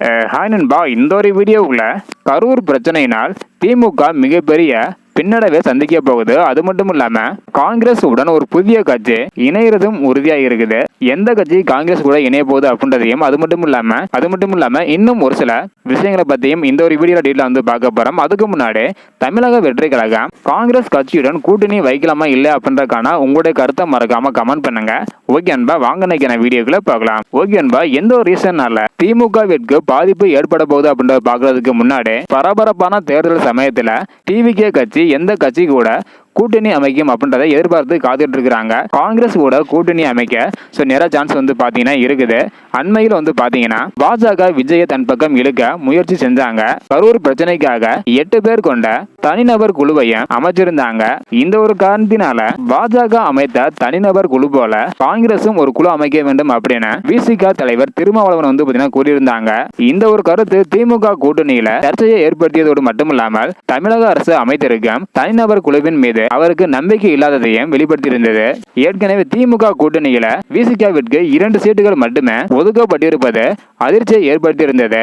Hi நண்பா. இந்த ஒரு வீடியோவில் கரூர் பிரச்சனையினால் திமுக மிகப்பெரிய பின்னடைவை சந்திக்க போகுது. அது மட்டும் இல்லாமல் காங்கிரஸ் உடன் ஒரு புதிய கட்சி இணையறதும் உறுதியாக இருக்குது. எந்த கட்சி காங்கிரஸ் கூட இணைய போகுது அப்படின்றதையும் அது மட்டும் இல்லாம அது மட்டும் இல்லாம இன்னும் ஒரு சில விஷயங்களை பத்தியும் இந்த ஒரு வீடியோ டீட்ல வந்து பார்க்க போறோம். அதுக்கு முன்னாடி தமிழக வெற்றி கழகம் காங்கிரஸ் கட்சியுடன் கூட்டணி வைக்கலாமா இல்லை அப்படின்றதுக்கான உங்களுடைய கருத்தை மறக்காம கமெண்ட் பண்ணுங்க. ஓகே அன்பா வாங்க நினைக்கிற வீடியோக்குள்ள பார்க்கலாம். ஓகே அன்பா எந்த ஒரு ரீசன்னால திமுகவிற்கு பாதிப்பு ஏற்பட போகுது அப்படின்றத பாக்குறதுக்கு முன்னாடி பரபரப்பான தேர்தல் சமயத்துல டிவிகே கட்சி எந்த கட்சி கூட கூட்டணி அமைக்கும் அப்படின்றத எதிர்பார்த்து காத்துட்டு இருக்கிறாங்க காங்கிரஸ் கூட கூட்டணி அமைக்க ஸோ நிறைய சான்ஸ் வந்து பார்த்தீங்கன்னா இருக்குது. அண்மையில் வந்து பார்த்தீங்கன்னா பாஜக விஜய தன் பக்கம் இழுக்க முயற்சி செஞ்சாங்க. கரூர் பிரச்சனைக்காக எட்டு பேர் கொண்ட தனிநபர் குழுவையும் அமைச்சிருந்தாங்க. இந்த ஒரு காரணத்தினால பாஜக அமைத்த தனிநபர் குழு போல காங்கிரசும் ஒரு குழு அமைக்க வேண்டும் அப்படின்னு விசிக தலைவர் திருமாவளவன் வந்து பார்த்தீங்கன்னா கூறியிருந்தாங்க. இந்த ஒரு கருத்து திமுக கூட்டணியில சர்ச்சையை ஏற்படுத்தியதோடு மட்டுமில்லாமல் தமிழக அரசு அமைத்திருக்கும் தனிநபர் குழுவின் மீது அவருக்கு நம்பிக்கை இல்லாததையும் வெளிப்படுத்தியிருந்தது. ஏற்கனவே திமுக கூட்டணியில விசிகாவிற்கு இரண்டு சீட்டுகள் மட்டுமே ஒதுக்கப்பட்டிருப்பது அதிர்ச்சியை ஏற்படுத்தியிருந்தது.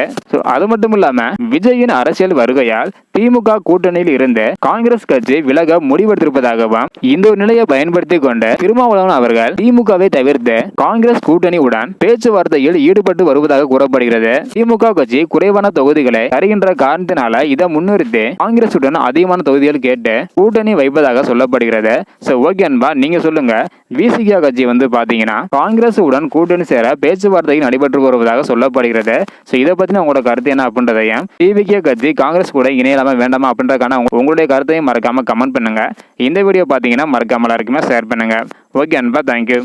அது மட்டும் இல்லாம விஜயின் அரசியல் வருகையால் திமுக கூட்டணியில் இருந்த காங்கிரஸ் கட்சி விலக முடிவெடுத்திருப்பதாகவும் இந்த ஒரு நிலையை பயன்படுத்தி கொண்ட திருமாவளவன் அவர்கள் திமுகவை தவிர்த்து காங்கிரஸ் கூட்டணியுடன் பேச்சுவார்த்தையில் ஈடுபட்டு வருவதாக கூறப்படுகிறது. திமுக கட்சி குறைவான தொகுதிகளை தருகின்ற காரணத்தினால இதை முன்னிறுத்தி காங்கிரசுடன் அதிகமான தொகுதிகள் கேட்டு கூட்டணி வைப்பதாக சொல்லப்படுகிறது. சோ ஓகே அன்பா நீங்க சொல்லுங்க. விசிகா கட்சி வந்து பாத்தீங்கன்னா காங்கிரஸ் உடன் கூட்டணி சேர பேச்சுவார்த்தையில் நடைபெற்று வருவதாக சொல்லப்படுகிறது. ஸோ இதை பத்தின உங்களோட கருத்து என்ன அப்படின்றதையும் டிவிகே கட்சி காங்கிரஸ் கூட இணையலாம வேண்டாமா அப்படின்றக்கான உங்க- உங்களுடைய கருத்தையும் மறக்காமல் கமெண்ட் பண்ணுங்கள் இந்த வீடியோ பார்த்தீங்கன்னா மறக்காமல் எல்லாருக்குமே ஷேர் பண்ணுங்கள் ஓகே அன்பா தேங்க்யூ